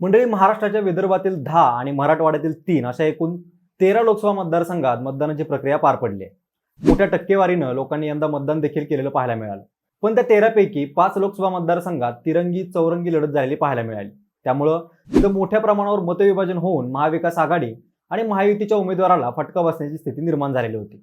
मंडळी महाराष्ट्राच्या विदर्भातील दहा आणि मराठवाड्यातील तीन अशा एकूण तेरा लोकसभा मतदारसंघात मतदानाची प्रक्रिया पार पडली आहे. मोठ्या टक्केवारीनं लोकांनी यंदा मतदान देखील केलेलं पाहायला मिळालं. पण त्या तेरापैकी पाच लोकसभा मतदारसंघात तिरंगी चौरंगी लढत झालेली पाहायला मिळाली. त्यामुळं तिथं मोठ्या प्रमाणावर मतविभाजन होऊन महाविकास आघाडी आणि महायुतीच्या उमेदवाराला फटका बसण्याची स्थिती निर्माण झालेली होती.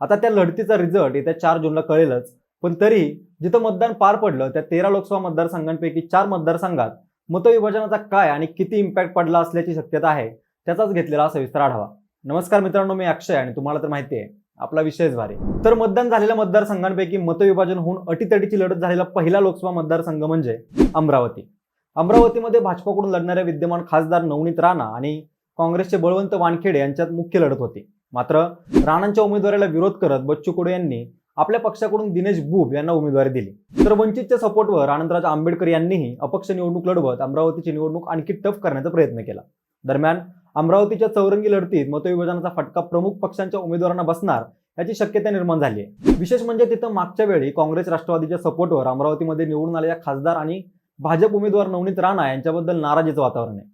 आता त्या लढतीचा रिझल्ट येत्या चार जूनला कळेलच पण तरी जिथं मतदान पार पडलं त्या तेरा लोकसभा मतदारसंघांपैकी चार मतदारसंघात मतविभाजनाचा काय आणि किती इम्पॅक्ट पडला असल्याची शक्यता आहे त्याचाच घेतलेला सविस्तर आढावा. नमस्कार मित्रांनो मी अक्षय आणि तुम्हाला तर माहिती आहे आपला विषयच भारी. तर मतदान झालेल्या मतदारसंघांपैकी मतविभाजन होऊन अटीतटीची लढत झालेला पहिला लोकसभा मतदारसंघ म्हणजे अमरावती. अमरावतीमध्ये भाजपाकडून लढणाऱ्या विद्यमान खासदार नवनीत राणा आणि काँग्रेसचे बळवंत वानखेडे यांच्यात मुख्य लढत होती. मात्र राणांच्या उमेदवारीला विरोध करत बच्चू कडू यांनी आपल्या पक्षाकडून दिनेश बुब यांना उमेदवारी दिली. तर वंचितच्या सपोर्टवर आनंदराज आंबेडकर यांनीही अपक्ष निवडणूक लढवत अमरावतीची निवडणूक आणखी टफ करण्याचा प्रयत्न केला. दरम्यान अमरावतीच्या चौरंगी लढतीत मतविभाजनाचा फटका प्रमुख पक्षांच्या उमेदवारांना बसणार याची शक्यता निर्माण झाली आहे. विशेष म्हणजे तिथं मागच्या वेळी काँग्रेस राष्ट्रवादीच्या सपोर्टवर अमरावतीमध्ये निवडून आलेल्या खासदार आणि भाजप उमेदवार नवनीत राणा यांच्याबद्दल नाराजीचं वातावरण आहे.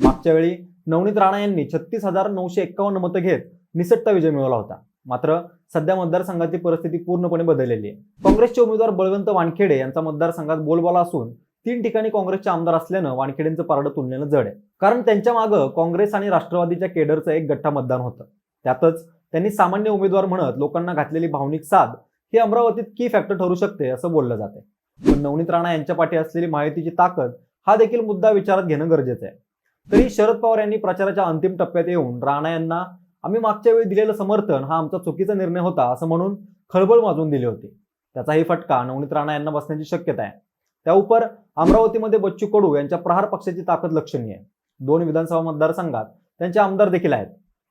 मागच्या वेळी नवनीत राणा यांनी छत्तीस हजार नऊशे एक्कावन्न मतं घेत निसटता विजय मिळवला होता. मात्र सध्या मतदारसंघाची परिस्थिती पूर्णपणे बदललेली आहे. काँग्रेसचे उमेदवार बळवंत वानखेडे यांचा मतदारसंघात बोलबाला असून तीन ठिकाणी काँग्रेसचे आमदार असल्यानं वानखेडेंचं पारडं तुलनेनं जड आहे. कारण त्यांच्या मागं काँग्रेस आणि राष्ट्रवादीच्या केडरचं एक गठ्ठा मतदान होतं. त्यातच त्यांनी सामान्य उमेदवार म्हणत लोकांना घातलेली भावनिक साथ ही अमरावतीत की फॅक्टर ठरू शकते असं बोललं जाते पण नवनीत राणा यांच्या पाठी असलेली माहितीची ताकद हा देखील मुद्दा विचारात घेणं गरजेचं आहे. तरी शरद पवार यांनी प्रचाराच्या अंतिम टप्प्यात येऊन राणा यांना आम्ही मागच्या वेळी दिलेलं समर्थन हा आमचा चुकीचा निर्णय होता असं म्हणून खळबळ माजून दिली होती. त्याचाही फटका नवनीत राणा यांना बसण्याची शक्यता आहे. त्या उपर अमरावतीमध्ये बच्चू कडू यांच्या प्रहार पक्षाची ताकद लक्षणीय आहे. दोन विधानसभा मतदारसंघात त्यांचे आमदार देखील आहेत.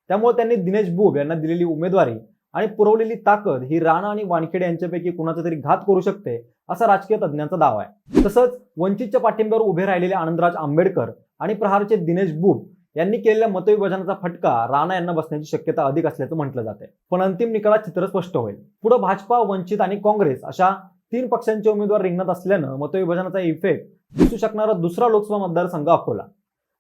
त्यामुळे त्यांनी दिनेश बुब यांना दिलेली उमेदवारी आणि पुरवलेली ताकद ही राणा आणि वानखेडे यांच्यापैकी कुणाचा तरी घात करू शकते असा राजकीय तज्ज्ञांचा दावा आहे. तसंच वंचितच्या पाठिंब्यावर उभे राहिलेले आनंदराज आंबेडकर आणि प्रहारचे दिनेश बुब यांनी केलेल्या मतविभाजनाचा फटका राणा यांना बसण्याची शक्यता अधिक असल्याचं म्हटलं जाते पण अंतिम निकालात चित्र स्पष्ट होईल. पुढे भाजपा वंचित आणि काँग्रेस अशा तीन पक्षांचे उमेदवार रिंगणात असल्यानं मतविभाजनाचा इफेक्ट दिसू शकणारा दुसरा लोकसभा मतदारसंघ अकोला.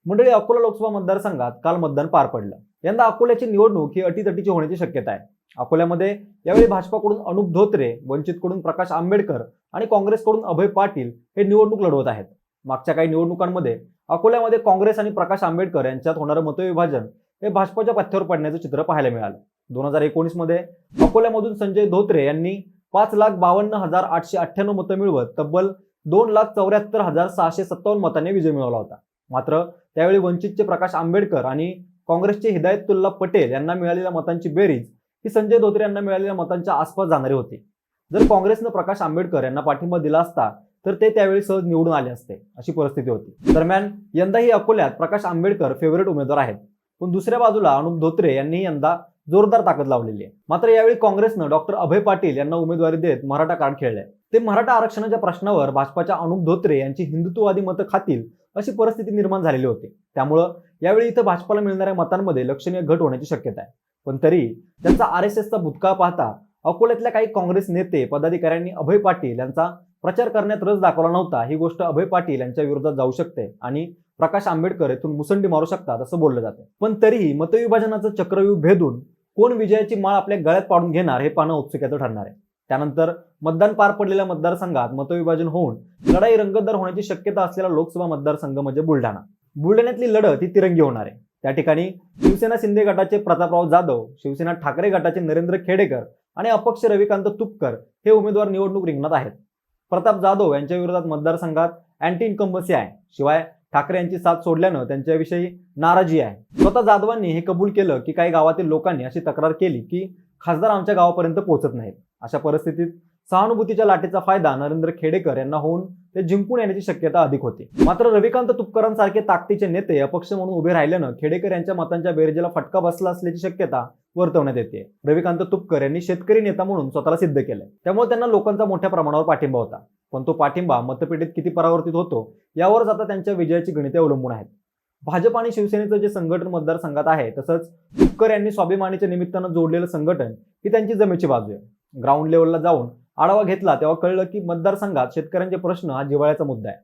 मंडळी अकोला लोकसभा मतदारसंघात काल मतदान पार पडलं. यंदा अकोल्याची निवडणूक ही अटीतटीची होण्याची शक्यता आहे. अकोल्यामध्ये यावेळी भाजपाकडून अनुप धोत्रे वंचितकडून प्रकाश आंबेडकर आणि काँग्रेसकडून अभय पाटील हे निवडणूक लढवत आहेत. मागच्या काही निवडणुकांमध्ये अकोल्यामध्ये काँग्रेस आणि प्रकाश आंबेडकर यांच्यात होणारं मतविभाजन हे भाजपच्या पथ्यावर पडण्याचं चित्र पाहायला मिळालं. दोन हजार एकोणीसमध्ये अकोल्यामधून संजय धोत्रे यांनी पाच लाख बावन्न हजार आठशे अठ्ठ्याण्णव मतं मिळवत तब्बल दोन लाख चौऱ्याहत्तर हजार सहाशे सत्तावन्न मतांनी विजय मिळवला होता. मात्र त्यावेळी वंचितचे प्रकाश आंबेडकर आणि काँग्रेसचे हिदायतुल्ला पटेल यांना मिळालेल्या मतांची बेरीज ही संजय धोत्रे यांना मिळालेल्या मतांच्या आसपास जाणारी होती. जर काँग्रेसनं प्रकाश आंबेडकर यांना पाठिंबा दिला असता तर ते त्यावेळी सहज निवडून आले असते अशी परिस्थिती होती. दरम्यान यंदाही अकोल्यात प्रकाश आंबेडकर फेवरेट उमेदवार आहेत. पण दुसऱ्या बाजूला अनुप धोत्रे यांनी यंदा जोरदार ताकद लावलेली आहे. मात्र यावेळी काँग्रेसनं डॉक्टर अभय पाटील यांना उमेदवारी देत मराठा कार्ड खेळलंय. ते मराठा आरक्षणाच्या प्रश्नावर भाजपाच्या अनुप धोत्रे यांची हिंदुत्ववादी मतं खातील अशी परिस्थिती निर्माण झालेली होती. त्यामुळं यावेळी इथं भाजपाला मिळणाऱ्या मतांमध्ये लक्षणीय घट होण्याची शक्यता आहे. पण तरी त्यांचा आर एस एसचा भूतकाळ पाहता अकोल्यातल्या काही काँग्रेस नेते पदाधिकाऱ्यांनी अभय पाटील यांचा प्रचार करण्यात रस दाखवला नव्हता. ही गोष्ट अभय पाटील यांच्या विरोधात जाऊ शकते आणि प्रकाश आंबेडकर येथून मुसंडी मारू शकतात असं बोललं जातं. पण तरीही मतविभाजनाचं चक्रव्यूह भेदून कोण विजयाची माळ आपल्या गळ्यात पाडून घेणार हे पाहणं उत्सुक्याचं ठरणार आहे. त्यानंतर मतदान पार पडलेल्या मतदारसंघात मतविभाजन होऊन लढाई रंगतदार होण्याची शक्यता असलेला लोकसभा मतदारसंघ म्हणजे बुलढाणा. बुलढाण्यातली लढत ही तिरंगी होणार आहे. त्या ठिकाणी शिवसेना शिंदे गटाचे प्रतापराव जाधव शिवसेना ठाकरे गटाचे नरेंद्र खेडेकर आणि अपक्ष रविकांत तुपकर हे उमेदवार निवडणूक रिंगणात आहेत. प्रताप जाधव यांच्या विरोधात मतदारसंघात अँटी इनकंबसी आहे. शिवाय ठाकरे यांची साथ सोडल्यानं त्यांच्याविषयी नाराजी आहे. स्वतः जाधवांनी हे कबूल केलं की काही गावातील लोकांनी अशी तक्रार केली की खासदार आमच्या गावापर्यंत पोहोचत नाहीत. अशा परिस्थितीत सहानुभूतीच्या लाटेचा फायदा नरेंद्र खेडेकर यांना होऊन ते जिंकून येण्याची शक्यता अधिक होती. मात्र रविकांत तुपकरांसारखे ताकदीचे नेते अपक्ष म्हणून उभे राहिल्यानं खेडेकर यांच्या मतांच्या बेरजेला फटका बसला असल्याची शक्यता वर्तवण्यात येते. रविकांत तुपकर यांनी शेतकरी नेता म्हणून स्वतःला सिद्ध केलंय. त्यामुळे त्यांना लोकांचा मोठ्या प्रमाणावर पाठिंबा होता. पण तो पाठिंबा मतपेटीत किती परावर्तित होतो यावरच आता त्यांच्या विजयाची गणिते अवलंबून आहेत. भाजप आणि शिवसेनेचं जे संघटन मतदारसंघात आहे तसंच तुपकर यांनी स्वाभिमानीच्या निमित्तानं जोडलेलं संघटन ही त्यांची जमेची बाजू आहे. ग्राउंड लेवलला जाऊन आढावा घेतला तेव्हा कळलं की मतदारसंघात शेतकऱ्यांचे प्रश्न हा जिव्हाळ्याचा मुद्दा आहे.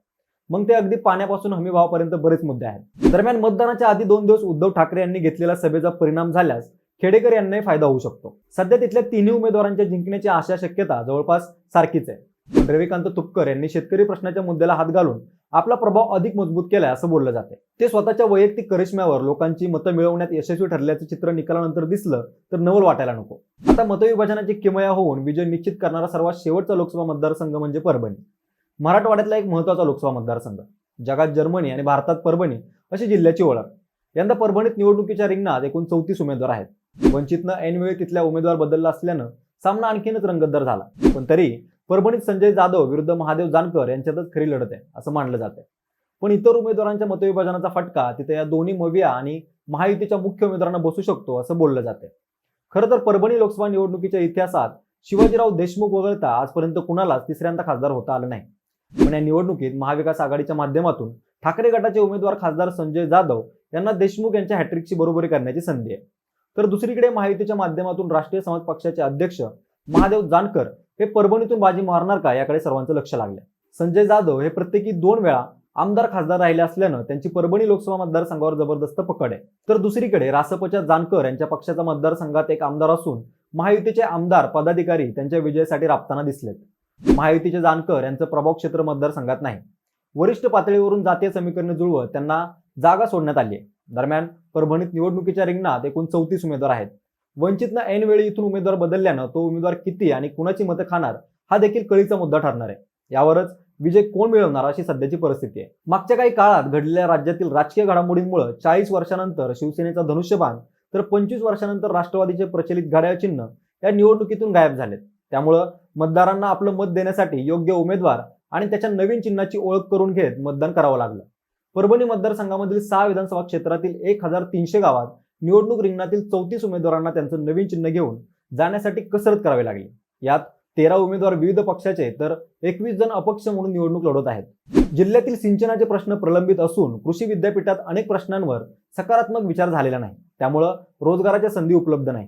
मग ते अगदी पाण्यापासून हमीभावापर्यंत बरेच मुद्दे आहेत. दरम्यान मतदानाच्या आधी दोन दिवस उद्धव ठाकरे यांनी घेतलेल्या सभेचा परिणाम झाल्यास खेडेकर यांनाही फायदा होऊ शकतो. सध्या तिथल्या तिन्ही उमेदवारांच्या जिंकण्याची आशा शक्यता जवळपास सारखीच आहे. रविकांत तुपकर यांनी शेतकरी प्रश्नाच्या मुद्द्याला हात घालून आपला प्रभाव अधिक मजबूत केलाय असं बोललं जाते ते स्वतःच्या वैयक्तिक करिश्म्यावर लोकांची मतं मिळवण्यात यशस्वी ठरल्याचं चित्र निकालानंतर दिसलं तर नवल वाटायला नको. आता मतविभाजनाची किमया होऊन विजय निश्चित करणारा सर्वात शेवटचा लोकसभा मतदारसंघ म्हणजे परभणी. मराठवाड्यातला एक महत्त्वाचा लोकसभा मतदारसंघ. जगात जर्मनी आणि भारतात परभणी अशी जिल्ह्याची ओळख. यंदा परभणीत निवडणुकीच्या रिंगणात एकूण चौतीस उमेदवार आहेत. वंचितनं ऐनवेळी तिथल्या उमेदवार बदलला असल्यानं सामना आणखीनच रंगतदार झाला. पण तरी परभणीत संजय जाधव विरुद्ध महादेव जानकर यांच्यातच खरी लढत आहे असं मानलं जातं पण इतर उमेदवारांच्या मतविभाजनाचा फटका तिथे या दोन्ही मविया आणि महायुतीच्या मुख्य उमेदवारांना बसू शकतो असं बोललं जाते खरं तर परभणी लोकसभा निवडणुकीच्या इतिहासात शिवाजीराव देशमुख वगळता आजपर्यंत कुणालाच तिसऱ्यांदा खासदार होता आलं नाही. पण या निवडणुकीत महाविकास आघाडीच्या माध्यमातून ठाकरे गटाचे उमेदवार खासदार संजय जाधव यांना देशमुख यांच्या हॅट्रिकची बरोबरी करण्याची संधी आहे. तर दुसरीकडे महायुतीच्या माध्यमातून राष्ट्रीय समाज पक्षाचे अध्यक्ष महादेव जानकर हे परभणीतून बाजी मारणार का? याकडे सर्वांचं लक्ष लागलं संजय जाधव हे प्रत्येकी दोन वेळा आमदार खासदार राहिले असल्यानं त्यांची परभणी लोकसभा मतदारसंघावर जबरदस्त पकड आहे. तर दुसरीकडे रासपच्या जानकर यांच्या पक्षाचा मतदारसंघात एक आमदार असून महायुतीचे आमदार पदाधिकारी त्यांच्या विजयासाठी राबताना दिसलेत. महायुतीचे जानकर यांचं प्रभाव क्षेत्र मतदारसंघात नाही. वरिष्ठ पातळीवरून जातीय समीकरणे जुळवत त्यांना जागा सोडण्यात आली आहे. दरम्यान परभणीत निवडणुकीच्या रिंगणात एकूण चौतीस उमेदवार आहेत. वंचितनं ऐनवेळी इथून उमेदवार बदलल्यानं तो उमेदवार किती आणि कुणाची मतं खाणार हा देखील कळीचा मुद्दा ठरणार आहे. यावरच विजय कोण मिळवणार अशी सध्याची परिस्थिती आहे. मागच्या काही काळात घडलेल्या राज्यातील राजकीय घडामोडींमुळे चाळीस वर्षानंतर शिवसेनेचा धनुष्यबाण तर पंचवीस वर्षानंतर राष्ट्रवादीचे प्रचलित घड्याळ चिन्ह या निवडणुकीतून गायब झालेत. त्यामुळं मतदारांना आपलं मत देण्यासाठी योग्य उमेदवार आणि त्याच्या नवीन चिन्हाची ओळख करून घेत मतदान करावं लागलं. परभणी मतदारसंघामधील सहा विधानसभा क्षेत्रातील एक हजार तीनशे गावात निवडणूक रिंगणातील चौतीस उमेदवारांना त्यांचं नवीन चिन्ह घेऊन जाण्यासाठी कसरत करावी लागली. यात तेरा उमेदवार विविध पक्षाचे तर एकवीस जण अपक्ष म्हणून निवडणूक लढवत आहेत. जिल्ह्यातील सिंचनाचे प्रश्न प्रलंबित असून कृषी विद्यापीठात अनेक प्रश्नांवर सकारात्मक विचार झालेला नाही. त्यामुळं रोजगाराच्या संधी उपलब्ध नाही.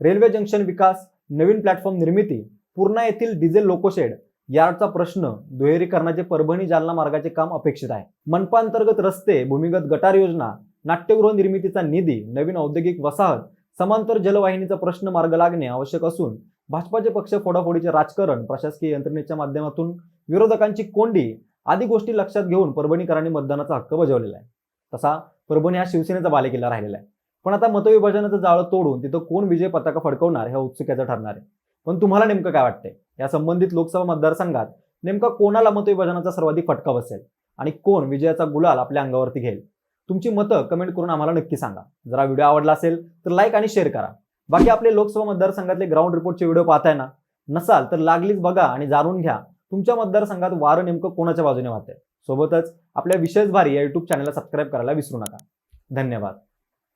रेल्वे जंक्शन विकास नवीन प्लॅटफॉर्म निर्मिती पूर्णा येथील डिझेल लोकोशेड यार्डचा प्रश्न दुहेरीकरणाचे परभणी जालना मार्गाचे काम अपेक्षित आहे. मनपांतर्गत रस्ते भूमिगत गटार योजना नाट्यगृह निर्मितीचा निधी नवीन औद्योगिक वसाहत समांतर जलवाहिनीचा प्रश्न मार्ग लागणे आवश्यक असून भाजपाचे पक्ष फोडाफोडीचे राजकारण प्रशासकीय यंत्रणेच्या माध्यमातून विरोधकांची कोंडी आदी गोष्टी लक्षात घेऊन परभणीकरांनी मतदानाचा हक्क बजावलेला आहे. तसा परभणी हा शिवसेनेचा बालेकिल्ला राहिलेला आहे. पण आता मतविभाजनाचं जाळं तोडून तिथं कोण विजय पताका फडकवणार ह्या उत्सुक्याचं ठरणार आहे. पण तुम्हाला नेमकं काय वाटतंय? या संबंधित लोकसभा मतदारसंघात नेमका कोणाला मतविभाजनाचा सर्वाधिक फटका बसेल? आणि कोण विजयाचा गुलाल आपल्या अंगावरती घेईल? तुमची मतं कमेंट करून आम्हाला नक्की सांगा. जरा व्हिडिओ आवडला असेल तर लाईक आणि शेअर करा. बाकी आपले लोकसभा मतदारसंघातले ग्राउंड रिपोर्टचे व्हिडिओ पाहताय ना नसाल तर लागलीच बघा आणि जाणून घ्या. तुमच्या मतदारसंघात वारं नेमकं कोणाच्या बाजूने वाहतंय? सोबतच आपल्या विशेष भारी या युट्यूब चॅनलला सबस्क्राईब करायला विसरू नका. धन्यवाद.